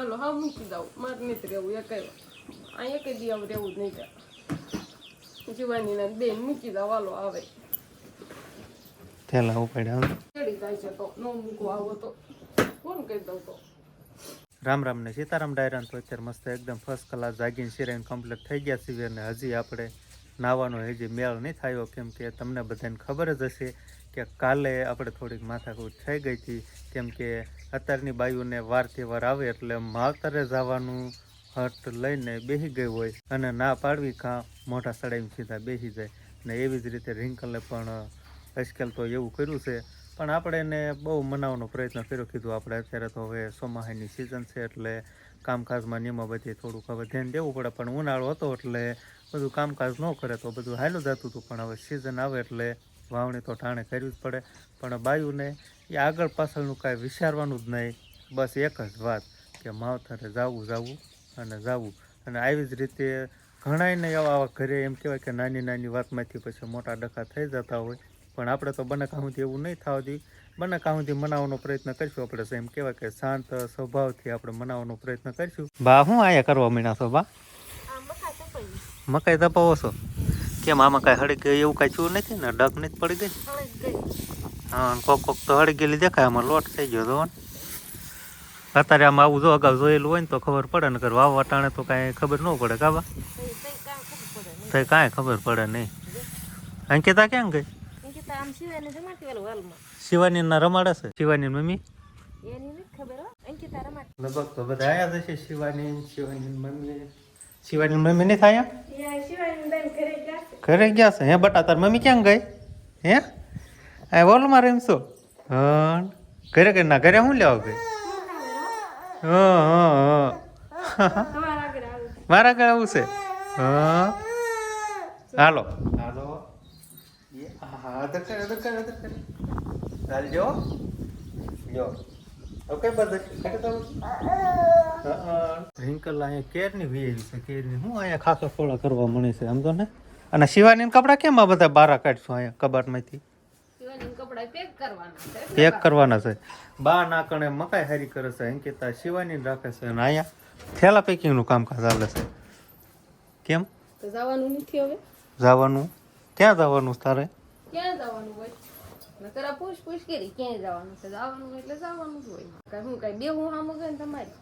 હાલો હા મૂકી દઉં. મારે નથી રહેવું એક અહીં એક દી આવું રહેવું જ નહીં ત્યાં. જીવાની ને બેન મૂકી દઉં. હાલો આવે. થેલા ઉપાડ્યા ચડી જાય છે તો ન મૂકવા આવો તો. કોણ કહી દઉં તો? રામ રામ ને સીતારામ ડાયરાન તો અત્યારે મસ્ત એકદમ ફર્સ્ટ ક્લાસ જાગીને સિરાઈને કમ્પ્લીટ થઈ ગયા સિવિયર અને હજી આપણે નાવાનો હજી મેળ નહીં થયો. કેમ કે તમને બધાને ખબર જ હશે કે કાલે આપણે થોડીક માથાકૂટ થઈ ગઈ હતી, કેમ કે અત્યારની બાયુને વાર તહેવાર આવે એટલે માવતરે જવાનું હટ લઈને બેસી ગઈ હોય અને ના પાડવી કાં મોટા સડાઈને સીધા બેસી જાય. ને એવી જ રીતે રિંકલે પણ આજકાલ તો એવું કર્યું છે. પણ આપણે એને બહુ મનાવવાનો પ્રયત્ન કર્યો, કીધું આપણે અત્યારે તો હવે સોમાહાની સિઝન છે એટલે કામકાજમાં નિયમો બધી થોડુંક હવે ધ્યાન દેવું પડે. પણ ઉનાળો હતો એટલે બધું કામકાજ ન કરે તો બધું હાલું જતું હતું. પણ હવે સિઝન આવે એટલે વાવણી તો ઠાણે કરવી જ પડે પણ બાયુને એ આગળ પાછળનું કાંઈ વિચારવાનું જ નહીં. બસ એક જ વાત કે માવતરે જાવું જાવું અને જાવું. અને આવી જ રીતે ઘણાયને એવા આવા ઘરે એમ કહેવાય કે નાની નાની વાતમાંથી પછી મોટા ડખા થઈ જતા હોય. પણ આપણે તો બને કાહુંથી એવું નહીં થવા દઈએ બને કાહુંથી મનાવવાનો પ્રયત્ન કરીશું આપણે એમ કહેવાય કે શાંત સ્વભાવથી આપણે મનાવવાનો પ્રયત્ન કરીશું. બા શું આયા કરવા મીણા છો બા? મકાઈ દબાવો છો? કેમ આમાં કાંઈ હળી ગઈ એવું કાંઈ થયું નથી ને? ડગ નથી પડી ગઈ? હા કોક કોક તો હળી ગયેલી દેખાય આમાં લોટ થઈ ગયો તો અત્યારે આમ આવું જો અગાઉ જોયેલું હોય ને તો ખબર પડે ને વાવવા ટાણે તો કાંઈ ખબર ન પડે કાબા તો કાંઈ ખબર પડે નહીં. અંકિતા ક્યાં ગઈ? આમ સિવાયને જમાતી વાળું હાલમાં શિવાની ના રમાડે છે શિવાની મમ્મી લગભગ તો બધા આવ્યા છે શિવાની શિવાની મમ્મી. શિવાની મમ્મી નહીં થાય ઘરે ગયા છે. હે બટા તાર મમ્મી ક્યાં ગઈ? હે? આ વોલમાં રમશો હા ઘરે ઘરે ના ઘરે શું લેવા ગઈ? હા હા હા. મારા ઘરે આવું છે? હા. હાલો. હાલો. એ હા ચાલ જો. જો. ઓકે રિંકલ અહીંયા કેરની વીએલ છે કેરની. હું અહીંયા ખાખા ફોડા કરવા મળે છે આમ તો ને? અને શિવાની કપડાં કેમ આ બધા બારા કાઢશું અહીંયા કબાટમાંથી? કપડા પેક કરવાના છે પેક કરવાના છે. મકાઈ હારી કરે છે અંકિતા શિવાની રાખે છે અને અહીંયા થેલા પેકિંગનું કામકાજ ચાલે છે. કેમ? જવાનું નથી હવે? જવાનું? ક્યાં જવાનું તારે? ક્યાં જવાનું હોય? નકર પૂછ પૂછ કરી ક્યાંય જવાનું છે? જવાનું એટલે જવાનું જ હોય. કઈ હું કઈ બે હું આમ ગઈ તમારી.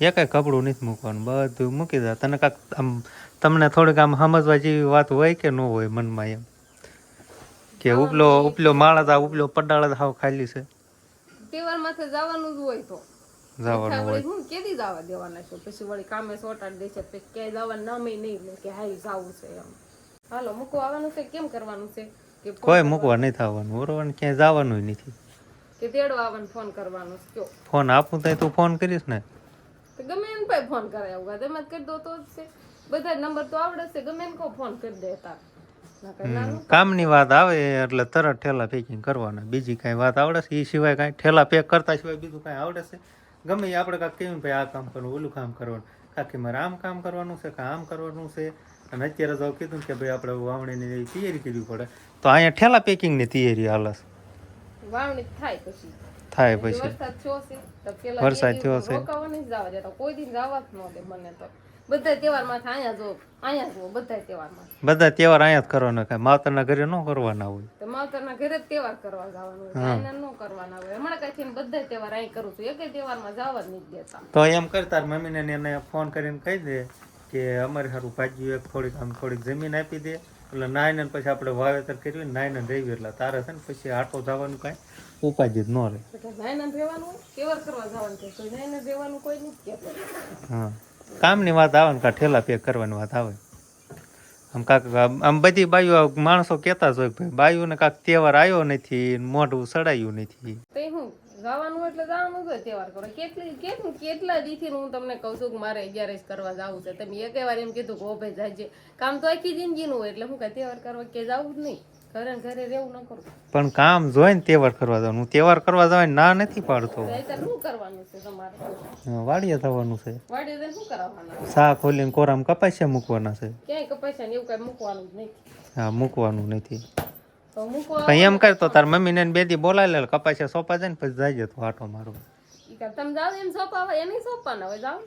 એ કઈ કપડું નથી મૂકવાનું બધું મૂકી દે. તને કાંક આમ તમને થોડીક આમ સમજવા જેવી વાત હોય કે ન હોય મનમાં એમ? કે ઉપલો ઉપલો માળા તા ઉપલો પડાળ હાવ ખાલી છે. તહેવાર માથે જવાનું જ હોય તો. જવાનું હોય. હું કેદી જવા દેવાના છો? પછી વળી કામે સોટાડ દે છે પછી ક્યાંય જવાનું નામે નહીં લે કે હાઈ જાવું છે એમ. હાલો મૂકવા આવવાનું છે? કેમ કરવાનું છે? કોઈ મૂકવા નહીં થવાનું બરોબર? ને ક્યાંય જવાનું નથી. કે ફોન કરવાનો કયો? ફોન આપું તો તું ફોન કરીશ ને. તો ગમે એમ કોઈ ફોન કરાય તમે જ કરી દો તો જ છે. બધા નંબર તો આવડે છે ગમે એમ કો ફોન કરી દેતા કામની વાત આવે એટલે તરત ઠેલા પેકિંગ કરવાના. બીજી કાંઈ વાત આવડે છે એ સિવાય કાંઈ ઠેલા પેક કરતા સિવાય બીજું કાંઈ આવડે છે? ગમે એ આપણે કાંઈક કેવું ભાઈ આ કામ કરવું ઓલું કામ કરવાનું. કાંકી મારે આમ કામ કરવાનું છે કે આમ કરવાનું છે. અને અત્યારે તો કીધું કે ભાઈ આપણે વાવણીની તૈયારી કરવી પડે. તો અહીંયા ઠેલા પેકિંગની તૈયારી હાલે વાવણી થાય પછી. થાય પછી. વરસાદ થયો છે તો પેલા વરસાદ થયો દિવસ છે. રોકાવા જવા દેતા. કોઈ દિન જવા જ ન દે મને તો. બધા તહેવારમાં અહીંયા જો અહીંયા જો બધા તહેવારમાં. બધા તહેવાર અહીંયા જ કરવાના કાંઈ. માતાના ઘરે ન કરવાના હોય. તો માવતરના ઘરે જ તહેવાર કરવા જવાનું હોય. અહીંયા ન કરવાના હોય. હમણાં કઈ થઈને બધા તહેવાર અહીં કરું છું. એકેય તહેવારમાં જવા જ નહીં દેતા. તો એમ કરતા મમ્મીને ને એને ફોન કરીને કહી દે કે અમારે સારું ભાગ્યું એક થોડીક આમ થોડીક જમીન આપી દે. એટલે નાઈને પછી આપણે વાવેતર કર્યું ને નાઈને રહી એટલે તારે છે ને પછી આટો જવાનું કાંઈ ઉપાધિ જ ન રહે. હા. કામની વાત આવે ને કાં ઠેલા પેક કરવાની વાત આવે? આમ કાંક આમ બધી બાયુ માણસો કહેતા જ હોય ભાઈ બાયુને કાંક તહેવાર આવ્યો નથી મોઢું સડાયું નથી. જવાનું એટલે જવાનું જ હોય તહેવાર કરો કેટલી કેટલું કેટલા દીથી હું તમને કહું છું કે મારે અગિયારસ કરવા જવું છે. તમે એક વાર એમ કીધું કે ઓ ભાઈ જાજે. કામ તો આખી જિંદગીનું હોય એટલે હું કઈ તહેવાર કરવા કે જવું જ નહીં. ઘરે ને ઘરે રહેવું ન કરું. પણ કામ જોઈને તહેવાર કરવા જવાનું. હું તહેવાર કરવા જવાય ના નથી પાડતો. શું કરવાનું છે તમારે? વાડિયા વાડીએ થવાનું છે. વાડિયા શું કરવાનું? શાક ખોલીને કોરામ કપાસિયા મૂકવાના છે. ક્યાંય કપાસિયા ને એવું કઈ મૂકવાનું જ નથી. હા મૂકવાનું નથી. તો એમ કર તો તાર મમ્મીને ને બે દી બોલાવી લે કપાસિયા સોંપા જાય ને પછી જાય તો આટો મારો તમે જાઓ એમ સોંપાવા એ નહીં સોંપવાના હોય જાઓ.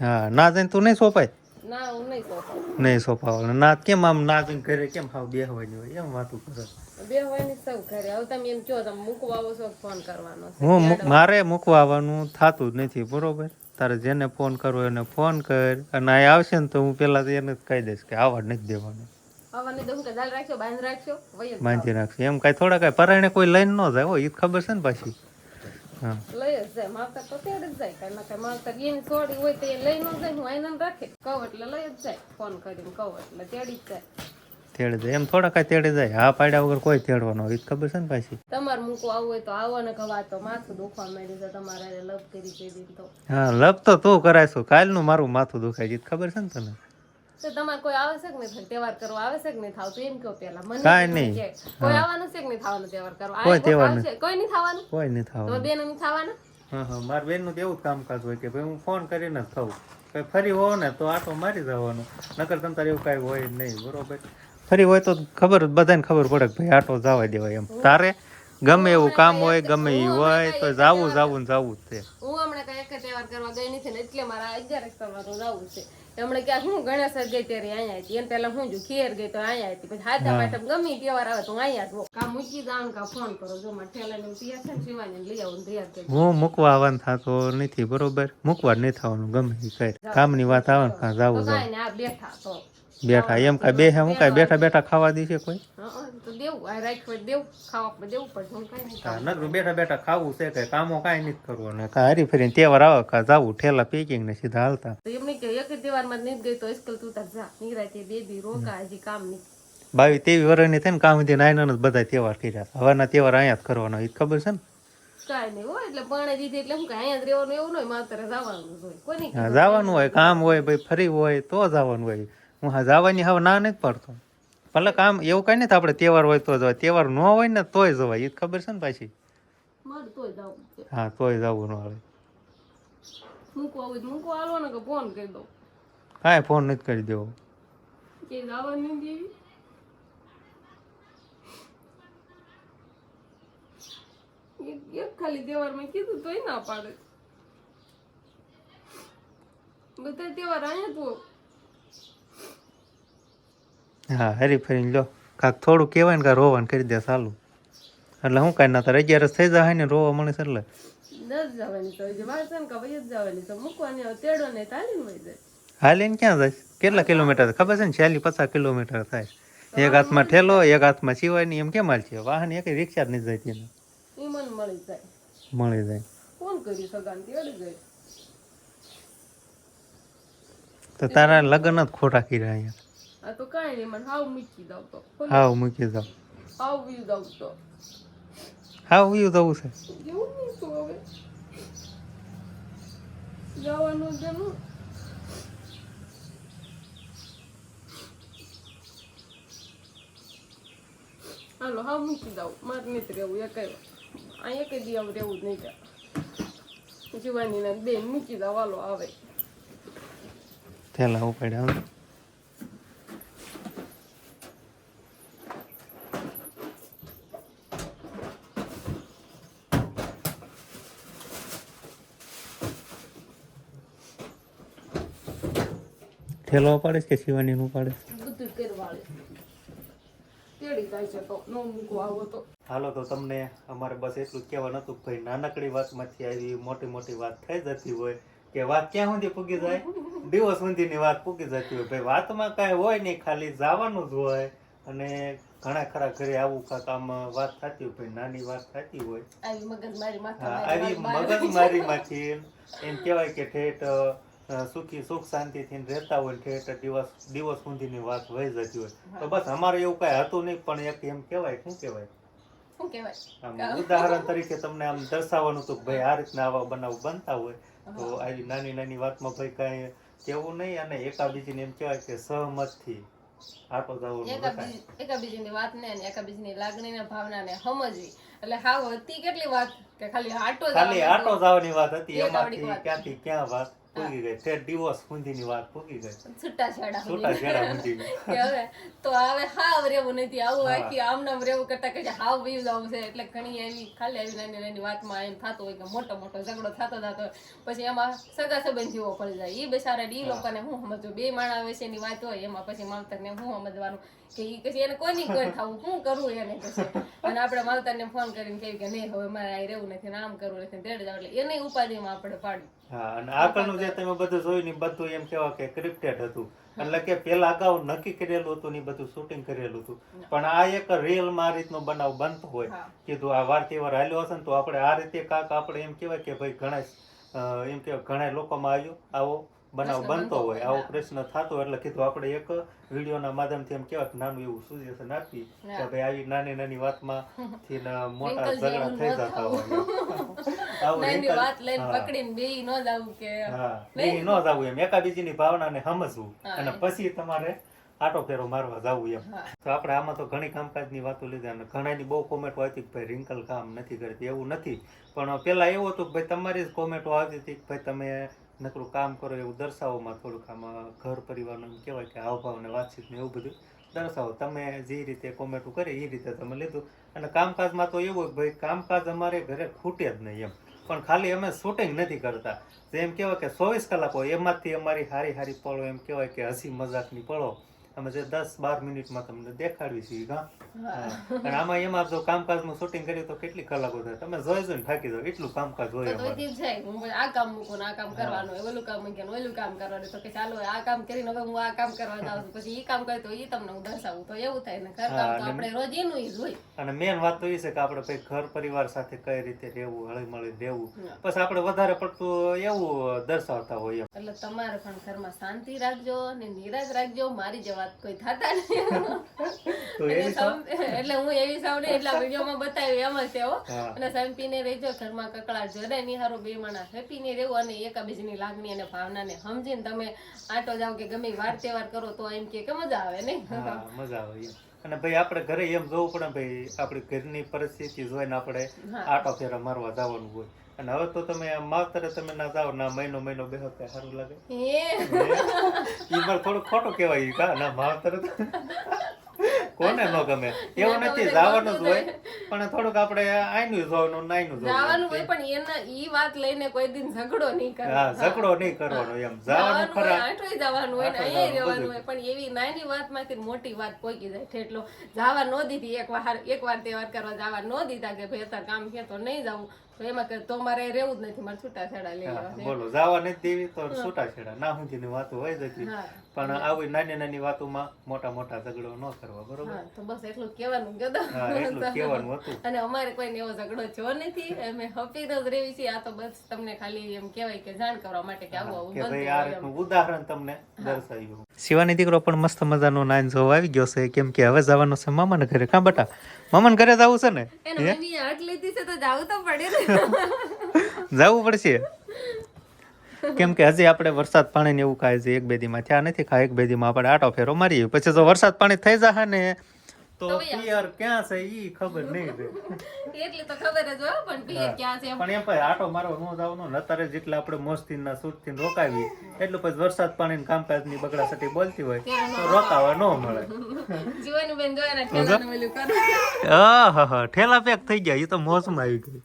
હા ના જઈને તું નહીં સોપાય? ના હું નહીં સોંપાવું નહીં ના કેમ આમ ના જઈને ઘરે કેમ હાવ બેહવાની હોય? એમ વાતું કરે. બે હોય ને સૌ ઘરે. હવે તમે એમ કહો તમે મૂકવા આવો છો ફોન કરવાનો હું મારે મૂકવા આવવાનું થતું જ નથી બરોબર? તારે જેને ફોન કરવો એને ફોન કર. અને આવશે ને તો હું પેલા તો એને જ કહી દઈશ કે આવા નથી દેવાનું. બાંધ રાખશો વય બાંધી નાખશે એમ કાંઈ થોડા કઈ પરાયણે કોઈ લઈને ન જાય હોય એ ખબર છે ને પાછી. હા. લઈ જ જાય માવતર તો તેડ જ જાય. કાંઈ ના કાંઈ માવતર એની હોય તો એ લઈ જાય હું આઈને રાખે. કહું એટલે લઈ જ જાય ફોન કરીને કહું એટલે તેડી જ જાય. તેડે જાય. એમ થોડા કાંઈ તેડે જાય. હા પાડ્યા વગર કોઈ તેડવાનો હોય ખબર છે ને પાછી. તમારે મૂકવું આવું હોય તો આવો ને કવા તો માથું દુખવા માંડી છે તમારે લપ કરી તો. હા લપ તો તું કરાયશું કાલનું મારું માથું દુખાય છે ખબર છે ને તને? તો તમારે કોઈ આવે છે કે નહીં થાય તહેવાર કરવો આવે છે કે નહીં થાવ? તો એમ કહો પેલા મને કાંઈ નહીં. કોઈ આવવાનું છે કે નહીં થવાનું તહેવાર કરવો? કોઈ તહેવાર? કોઈ નહીં થવાનું? કોઈ નહીં થવાનું. તો બેન નહીં થવાના? હા હા. મારા બેનનું તો એવું જ કામકાજ હોય કે ભાઈ હું ફોન કરીને જ થવું કંઈ ફરી હોવ ને તો આટો મારી જવાનો નકર તમ તારે એવું કાંઈ હોય નહીં બરોબર? ફરી હોય તો ખબર બધાને ખબર પડે કે ભાઈ આટો જવા દેવાય એમ. તારે ગમે એવું કામ હોય ગમે એ હોય તો જાવું જાવું ને જાવું જ છે. હું હમણાં કઈ એક તહેવાર કરવા ગઈ નથી ને એટલે મારા અગિયાર કરવા તો જવું છે. હમણાં ક્યાંક હું ગણેશ જ ગઈ ત્યારે અહીંયા હતી? એને પહેલા હું જો ખેર ગઈ તો અહીંયા હતી. પછી હાથા માટે ગમે તહેવાર આવે તો અહીંયા જ હોઉં. મૂકી જાઉં કા ફોન કરો. જો મારે ઠેલાને તૈયાર છે ને શિવાની લઈ આવું ને તૈયાર કરી હું મૂકવા આવવાનું થતો નથી બરોબર? મૂકવા નહીં થવાનું ગમે એ કઈ. કામની વાત આવે ને કાં જાવું ને બેઠા તો. બેઠા એમ કાંઈ બે હું કાંઈ બેઠા બેઠા ખાવા દે છે કોઈ? બેઠા બેઠા ખાવું છે કઈ કામો કાંઈ નથી કરવાનું. કાં હરી ફરીને તહેવાર આવે કાં જવું ઠેલા પેકિંગ ને સીધા હાલતા. કે એક તહેવારમાં નહીં ગઈ તો ઇસ્કલ તું તાર જા નિરાતે બેબી રોકા હજી કામ નહીં. બાવીસ તેવી વર્ષની થઈને કામ સુધી નાયના જ બધા તહેવાર કર્યા હવાના તહેવાર અહીંયા જ કરવાનો એ ખબર છે ને? જવાનું હોય. કોઈ જવાનું હોય કામ હોય ભાઈ ફરી હોય તો જવાનું હોય. હું હા જવાની હવે ના નથી પડતો. ભલે કામ એવું કઈ નથી આપણે તહેવાર હોય તો જવાય. તહેવાર ન હોય ને તોય જવાય. એ ખબર છે ને પાછી. હા તોય જવું ન આવે. કે ફોન નથી કરી દેવો. ખાલી તહેવારમાં કીધું તોય ના પાડે. બધા તહેવાર અહીંયા તો હા હરી ફરીને લો કાંક થોડું કહેવાય ને કાં રોવાનું કરી દે સારું એટલે હું કાંઈ ના તારે અગિયાર થઈ જાય ને રોવા મળે છે એટલે. હાલીને ક્યાં જાય? કેટલા કિલોમીટર ખબર છે ને છેલ્લી પચાસ કિલોમીટર થાય. એક હાથમાં ઠેલો એક હાથમાં સિવાય ને એમ કેમ હાલ છે? વાહન એક રિક્ષા જ નહીં જતી તેને. મળી જાય. મળી જાય. ફોન કરી સગાને? તો તારા લગ્ન જ ખોટા કર્યા અહીંયા. આ તો કાંઈ નહીં મને હાવ મૂકી દઉં તો હાવ મૂકી જાવ હાવ વી દઉં તો હાવ એવું દઉં છે જેવું નહીં તો હવે જવાનું છે હાલો હાવ મૂકી દઉં મારે નથી રહેવું એક અહીંયા એક દી આવું રહેવું જ નહીં ત્યાં જીવાની ને બેન મૂકી દઉં હાલો આવે થેલા ઉપાડ્યા થેલો પાડીશ કે શિવાની નું ઉપાડે બધું કરવાળે તેડી જાય છે તો ન મૂકવા આવો તો. હાલો તો તમને અમારે બસ એટલું જ કહેવાનું હતું કે ભાઈ નાનકડી વાતમાંથી આવી મોટી મોટી વાત થઈ જતી હોય કે વાત ક્યાં સુધી પૂગી જાય? દિવસ સુધીની વાત પૂગી જતી હોય. ભાઈ વાતમાં કાંઈ હોય નહીં ખાલી જવાનું જ હોય અને ઘણા ખરા ઘરે આવું કાંક આમ વાત થતી હોય ભાઈ નાની વાત થતી હોય. આવી મગજમારી હા, આવી મારી બાર. એમ કહેવાય કે ઠેઠ સુખી સુખ શાંતિથી રહેતા હોય ઠેઠ દિવસ દિવસ સુધીની વાત વહી જતી હોય. તો બસ અમારે એવું કાંઈ હતું નહીં પણ એક એમ કહેવાય શું કહેવાય? આમ ઉદાહરણ તરીકે તમને આમ દર્શાવવાનું હતું ભાઈ આ રીતના આવા બનાવ બનતા હોય તો આવી નાની નાની વાતમાં ભાઈ કાંઈ કેવું નહીં અને એકાબીજીને એમ કહેવાય કે સહમતથી એકાબીજીની વાત ને એકાબીજીની લાગણી ને ભાવના ને સમજવી. એટલે હાવ હતી કેટલી વાત કે ખાલી આટો ખાલી આટો જવાની વાત હતી એમાંથી. ક્યાંથી ક્યાં વાત? પૂગી ગઈ. તે ડિવોર્સ સુધીની વાત પૂગી ગઈ. છૂટાછેડા છૂટાછેડા સુધીની હવે તો હવે હાવ રેવું નથી. આવું આખી આમ નામ રેવું કરતા કે હાવ વીવ જવું છે. એટલે ઘણી એવી ખાલી આવી નાની નાની વાતમાં એમ થતું હોય કે મોટો મોટો ઝઘડો થતો થતો પછી એમાં સગા સંબંધ જેવો પડી જાય. એ બિચારા ડી લોકોને હું સમજવું? બે માણા એની વાત હોય એમાં પછી માવતરને હું સમજવાનું? કે એ પછી એને કોની કોઈ થવું શું કરવું એને પછી? અને આપણે માવતરને ફોન કરીને કહ્યું કે નહીં હવે મારે આ રહેવું નથી ને આમ કરવું નથી તેડે જાવ. એટલે એને ઉપાધિમાં આપણે પાડ્યું હા અને આગળનું જે તમે બધું જોયું ને બધું એમ કેવા કે ક્રિપ્ટેડ હતું. એટલે કે પેલા અગાઉ નક્કી કરેલું હતું ને બધું શૂટિંગ કરેલું હતું. પણ આ એક રિયલમાં આ રીતનો બનાવ બનતો હોય. કીધું આ વાર તહેવાર હાલ્યો હશે ને તો આપણે આ રીતે કાક આપણે એમ કહેવાય કે ભાઈ ઘણા એમ કે ઘણા લોકોમાં આવ્યો આવો. બનાવ બનતો હોય આવો પ્રશ્ન થતો એટલે કીધું આપણે એક વિડીયોના માધ્યમથી એમ કેવા નાનું એવું સુજેશન આપી કે ભાઈ આવી નાની નાની વાતમાં થી મોટા ઝઘડા થઈ જતા હોય આવું વાત લઈને હા. પકડીને બેય ન જાવું કે હા એ ન જાવું એમ. એકાબીજીની ભાવનાને સમજવું અને પછી તમારે આટો ફેરો મારવા જાવું એમ. તો આપણે આમાં તો ઘણી કામકાજની વાતો લીધી અને ઘણાની બહુ કોમેન્ટો કે ભાઈ રિંકલ કામ નથી કરતી એવું નથી. પણ પેલા એવું હતું કે ભાઈ તમારી જ કોમેન્ટો આવતી હતી કે ભાઈ તમે નકરું કામ કરો એવું દર્શાવોમાં થોડુંક આમાં ઘર પરિવારનું એમ કહેવાય કે હાવભાવને વાતચીત ને એવું બધું દર્શાવો. તમે જે રીતે કોમેન્ટો કરી એ રીતે તમે લીધું. અને કામકાજમાં તો એવું કે ભાઈ કામકાજ અમારે ઘરે ખૂટે જ નહીં એમ. પણ ખાલી અમે શૂટિંગ નથી કરતા. જેમ કહેવાય કે ચોવીસ કલાક હોય એમાંથી અમારી હારી હારી પળો એમ કહેવાય કે હસી મજાકની પળો. અમે જે દસ બાર મિનિટમાં તમને દેખાડવી છીએ હા. અને આમાં એમાં જો કામકાજનું શૂટિંગ કરીએ તો કેટલી કલાકો થાય? તમે જોઈ જોઈને થાકી જાવ એટલું કામકાજ હોય જાય. આ કામ મૂકું ને આ કામ કરવાનું ઓલું કામ મૂકીને ઓલું કામ કરવાનું. તો કે ચાલો આ કામ કરીને હવે હું આ કામ કરવા જાઉં પછી ઈ કામ કરે તો ઈ તમને હું દર્શાવું. તો એવું થાય ને ઘર કામ તો આપણે રોજ એનું જ હોય. અને મેન વાત તો એ છે કે આપણે ભાઈ ઘર પરિવાર સાથે કઈ રીતે રહેવું હળી મળી રહેવું પછી આપણે વધારે પડતું એવું દર્શાવતા હોય એટલે તમારે પણ ઘરમાં શાંતિ રાખજો અને નિરાશ રાખજો. મારી જે વાત કોઈ થતા નહીં. એટલે હું એવી સાવ નહીં એટલા વિડીયોમાં બતાવ્યું એમ જ હા. અને સંપીને રહેજો ઘરમાં કકળાટ જડે નિહારો બે માણસ હેપીને રહેવું અને એકાબીજીની લાગણી અને ભાવનાને સમજીને તમે આટો જાવ કે ગમે વાર તહેવાર કરો તો એમ કે કે મજા આવે નહીં. મજા આવે અને ભાઈ આપણે ઘરે એમ જોવું પડે ભાઈ આપણી ઘરની પરિસ્થિતિ જોઈને આપણે. આટો ફેરા મારવા જવાનું હોય. અને હવે તો તમે આમ માવતરે તમે ના જાઓ ના મહિનો મહિનો બે કે સારું લાગે. એ મારે થોડું ખોટું કહેવાય કા ના માવતરે કોને ન ગમે? એવું નથી જવાનું જ હોય પણ થોડુંક આપણે આઈનું જોવાનું નાઈનું જવાનું હોય પણ એના ઈ વાત લઈને કોઈ દિન ઝઘડો નહીં કરે હા ઝઘડો નહીં કરવાનો એમ. જવાનું ખરા. આટોય જવાનું હોય ને અહીંયા રહેવાનું હોય પણ એવી નાની વાતમાંથી મોટી વાત પોકી જાય. એટલો જવા ન દીધી એક વાર એક વાર તહેવાર કરવા જવા ન દીધા કે ભાઈ અત્યારે કામ છે તો નહીં જવું. તો એમાં કે તો મારે રહેવું જ નથી મારે છૂટા છેડા લઈ લેવા બોલો જવા નથી દેવી તો છૂટાછેડા. ના સુધીની વાતો હોય જતી પણ આવી નાની નાની વાતોમાં મોટા મોટા ઝઘડો ન કરવા બરોબર? તો બસ એટલું કહેવાનું કીધું એટલું કહેવાનું હતું. અને અમારે કોઈને એવો ઝઘડો થયો નથી. અમે હપી જ રહેવી છીએ. આ તો બસ તમને ખાલી એમ કહેવાય કે જાણ કરવા માટે કે આવું આવું કે ભાઈ આ રીતનું ઉદાહરણ તમને દર્શાવ્યું. શિવાની દીકરો પણ મસ્ત મજાનો નાઈન જોવા આવી ગયો છે. કેમ કે હવે જવાનો છે મામાના ઘરે. કા બટા? મામાના ઘરે જવું છે ને? જાવું પડશે. કેમ કે હજી આપણે વરસાદ પાણી ને એવું ખાય છે એક બેદીમાં થયા નથી ખાય એક બેદીમાં આપણે આટો ફેરો મારીએ. પછી જો વરસાદ પાણી થઈ જશે ને તો પિયર ક્યાં છે ઈ ખબર નહીં રહે એટલી તો ખબર જ હોય પણ પિયર ક્યાં છે પણ એમ ભાઈ આટો મારો નો જાવનો નતારે જેટલા આપણે મોસ્તી ના સૂટથી રોકાવી એટલું પછી વરસાદ પાણી કામકાજની બગડાસટી બોલતી હોય તો રોકાવા ન મળે. જીવન બેન જોયા ને ઠેલા પેક થઈ ગયા એ તો મોસમાં આવી ગઈ.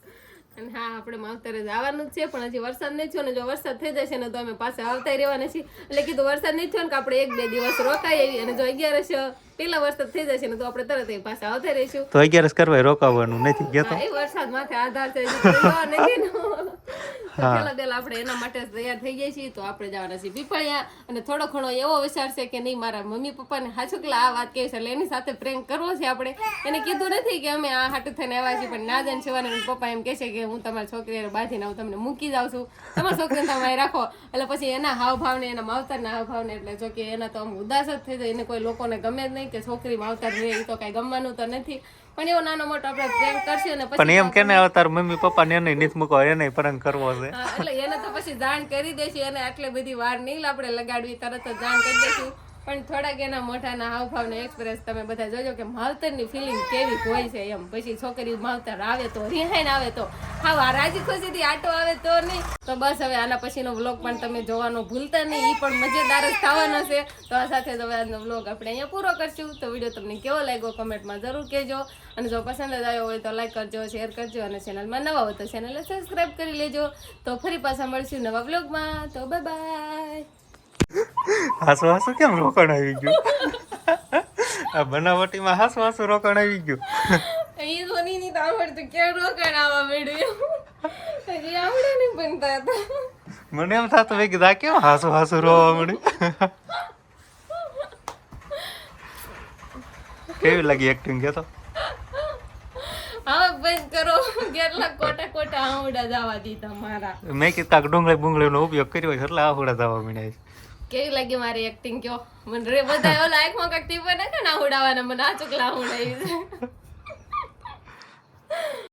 અને હા આપણે માવતરે જવાનું જ છે પણ હજી વરસાદ નહીં થયો ને જો વરસાદ થઈ જશે ને તો અમે પાછા આવતા રહેવાના છીએ. એટલે કીધું વરસાદ નહીં થયો ને કે આપણે એક બે દિવસ રોકાઈ આવી અને જો અગિયારસ પેલા વરસાદ થઈ જશે ને તો આપણે તરત એ પાછા આવતા રહીશું. તો અગિયારસ કરવા રોકાવાનું નથી એ વરસાદ માથે આધાર છે નથી પેલા પેલા આપણે એના માટે તૈયાર થઈ જઈએ છીએ, તો આપણે જવાના છીએ પીપળિયા. અને થોડો ઘણો એવો વિચાર છે કે નહીં, મારા મમ્મી પપ્પાને હાચું કે આ વાત કહી એટલે એની સાથે પ્રેન્ક કરવો છે આપણે. એને કીધું નથી કે અમે આ હાટું થઈને આવ્યા છીએ, પણ ના જાણ શિવાનંદ પપ્પા એમ કહે છે કે હું તમારી છોકરીને બાંધીને હું તમને મૂકી જાઉં છું. તમારી છોકરીને તમે રાખો. એટલે પછી એના હાવભાવને, એના માવતરના હાવભાવને, એટલે જો કે એના તો આમ ઉદાસ જ થઈ જાય. એને કોઈ લોકોને ગમે જ નહીં કે છોકરી માવતર રહે એ તો કાંઈ ગમવાનું તો નથી. પણ એવો નાનો મોટો આપણે પ્રેન્ક કરશે ને પણ એમ કે ને તાર મમ્મી પપ્પા ને એને નથી મૂકો એને પતંગ કરવો છે. એટલે એને તો પછી જાણ કરી દેશું એને આટલી બધી વાર નહીં આપણે લગાડવી તરત જ જાણ કરી દઈશું પણ થોડાક એના મોઢાના હાવભાવનો એક્સપ્રેસ તમે બધા જોજો કે માવતરની ફિલિંગ કેવી હોય છે એમ. પછી છોકરી માવતર આવે તો, રિહાઈન આવે તો. હા રાજી ખુશીથી આટો આવે તો નહીં. તો બસ હવે આના પછીનો વ્લોગ પણ તમે જોવાનો ભૂલતા નહીં. એ પણ મજેદાર જ થવાનો છે. તો આ સાથે જ હવે આજનો વ્લોગ આપણે અહીંયા પૂરો કરશું. તો વીડિયો તમને કેવો લાગ્યો કમેન્ટમાં જરૂર કહેજો. અને જો પસંદ જ આવ્યો હોય તો લાઈક કરજો શેર કરજો અને ચેનલમાં નવા હોય તો ચેનલને સબસ્ક્રાઈબ કરી લેજો. તો ફરી પાછા મળશું નવા વ્લોગમાં તો બાય હાસુ હાસુ કેમ રોકણ આવી ગયું? આ બનાવટીમાં હાસુ હાસુ રોકણ આવી ગયું. એ સોની ની તો આવડતું કેવું રોકાણ આવવા મળ્યું? હજી આવડે નહીં બનતા હતા મને એમ થતું મેં કીધું કેમ હાસુ હાસુ રોવા મળ્યું? કેવી લાગી એક્ટિંગ કે તો? હવે બંધ કરો. કેટલા કોટા કોટા આવડા જવા દીધા મારા મેં કીધું કાંક ડુંગળી બુંગળીનો ઉપયોગ કર્યો એટલે આવડા જવા મળ્યા છે. કેવી લાગી મારી એક્ટિંગ કયો? મને રે બધા ઓલા માં કાંઈક ટીપા નાખે ના ઉડાવાના મને આ ચકલા આવડાવી